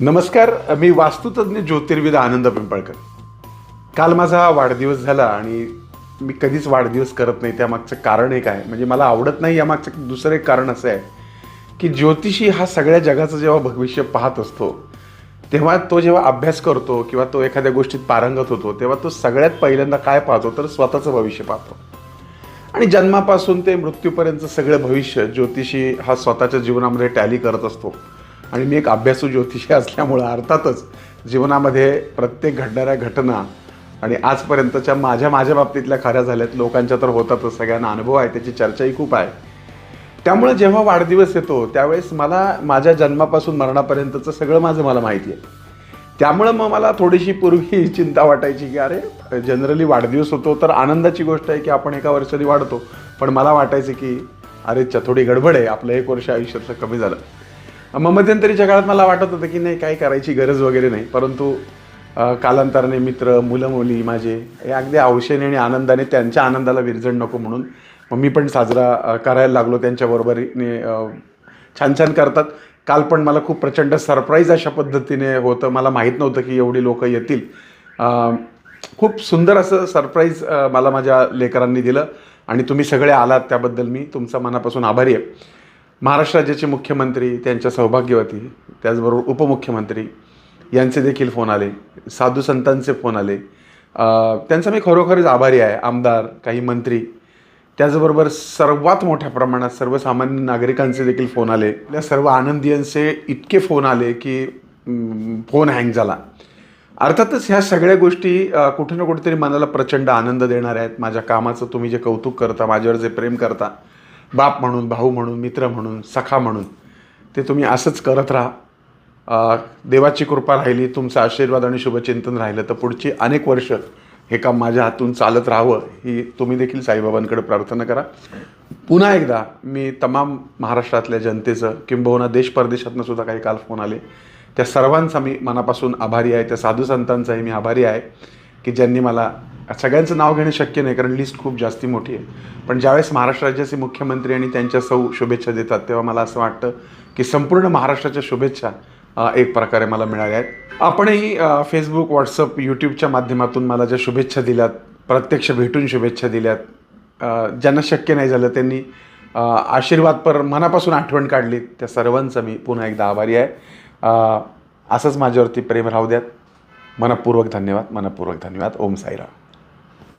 नमस्कार मी वास्तुतज्ञ ज्योतिर्विद आनंद पिंपळकर. काल माझा वाढदिवस झाला आणि मी कधीच वाढदिवस करत नाही त्यामागचं कारण एक आहे. म्हणजे मला आवडत नाही यामागचं दुसरं एक कारण असं आहे की ज्योतिषी हा सगळ्या जगाचं जेव्हा भविष्य पाहत असतो तेव्हा तो जेव्हा अभ्यास करतो किंवा तो एखाद्या गोष्टीत पारंगत होतो तेव्हा तो सगळ्यात पहिल्यांदा काय पाहतो? तर स्वतःचं भविष्य पाहतो. आणि जन्मापासून ते मृत्यूपर्यंत सगळं भविष्य ज्योतिषी हा स्वतःच्या जीवनामध्ये टॅली करत असतो. आणि मी एक अभ्यासू ज्योतिषी असल्यामुळं अर्थातच जीवनामध्ये प्रत्येक घडणाऱ्या घटना आणि आजपर्यंतच्या माझ्या माझ्या बाबतीतल्या खऱ्या झाल्यात लोकांच्या तर होतातच सगळ्यांना अनुभव आहे त्याची चर्चाही खूप आहे. त्यामुळे जेव्हा वाढदिवस येतो त्यावेळेस मला माझ्या जन्मापासून मरणापर्यंतचं सगळं माझं मला माहिती आहे. त्यामुळं मग मला थोडीशी पूर्वी चिंता वाटायची की अरे जनरली वाढदिवस होतो तर आनंदाची गोष्ट आहे की आपण एका वर्षाने वाढतो. पण मला वाटायचं की अरे च्या थोडी गडबड आहे आपलं एक वर्ष आयुष्यातलं कमी झालं. मग मध्यंतरीच्या काळात मला वाटत होतं की नाही काही करायची गरज वगैरे नाही. परंतु कालांतराने मित्र मुलं मुली माझे हे अगदी हौशेने आणि आनंदाने त्यांच्या आनंदाला विरजण नको म्हणून मग मी पण साजरा करायला लागलो त्यांच्याबरोबरीने छान छान करतात. काल पण मला खूप प्रचंड सरप्राईज अशा पद्धतीने होतं. मला माहीत नव्हतं की एवढी लोक येतील. खूप सुंदर असं सरप्राईज मला माझ्या लेकरांनी दिलं. आणि तुम्ही सगळे आलात त्याबद्दल मी तुमचा मनापासून आभारी आहे. महाराष्ट्र राज्याचे मुख्यमंत्री त्यांच्या सौभाग्यवती त्याचबरोबर उपमुख्यमंत्री यांचे देखील फोन आले. साधू संतांचे फोन आले. त्यांचा मी खरोखरच आभारी आहे. आमदार काही मंत्री त्याचबरोबर सर्वात मोठ्या प्रमाणात सर्वसामान्य नागरिकांचे देखील फोन आले. या सर्व आनंदियांचे इतके फोन आले की फोन हँग झाला. अर्थातच ह्या सगळ्या गोष्टी कुठे ना कुठेतरी मनाला प्रचंड आनंद देणार आहेत. माझ्या कामाचं तुम्ही जे कौतुक करता माझ्यावर जे प्रेम करता बाप म्हणून भाऊ म्हणून मित्र म्हणून सखा म्हणून. ते तुम्ही असंच करत राहा. देवाची कृपा राहिली तुमचा आशीर्वाद आणि शुभचिंतन राहिलं तर पुढची अनेक वर्ष हे काम माझ्या हातून चालत राहावं ही तुम्ही देखील साईबाबांकडे प्रार्थना करा. पुन्हा एकदा मी तमाम महाराष्ट्रातल्या जनतेचं किंबहुना देश परदेशातनं सुद्धा काही काल फोन आले. त्या सर्वांचा मी मनापासून आभारी आहे त्या साधू संतांचाही मी आभारी आहे की ज्यांनी मला सगळ्यांचं नाव घेणं शक्य नाही कारण लिस्ट खूप जास्ती मोठी आहे. पण ज्यावेळेस महाराष्ट्र राज्याचे मुख्यमंत्री आणि त्यांच्या सौ शुभेच्छा देतात तेव्हा मला असं वाटतं की संपूर्ण महाराष्ट्राच्या शुभेच्छा एक प्रकारे मला मिळाल्या आहेत. आपणही फेसबुक व्हॉट्सअप यूट्यूबच्या माध्यमातून मला ज्या शुभेच्छा दिल्यात प्रत्यक्ष भेटून शुभेच्छा दिल्यात ज्यांना शक्य नाही झालं त्यांनी आशीर्वाद आशीर्वादपर मनापासून आठवण काढली. त्या सर्वांचा मी पुन्हा एकदा आभारी आहे. असंच माझ्यावरती प्रेम राहू द्यात. मनपूर्वक धन्यवाद मनपूर्वक धन्यवाद. ओम साईराम.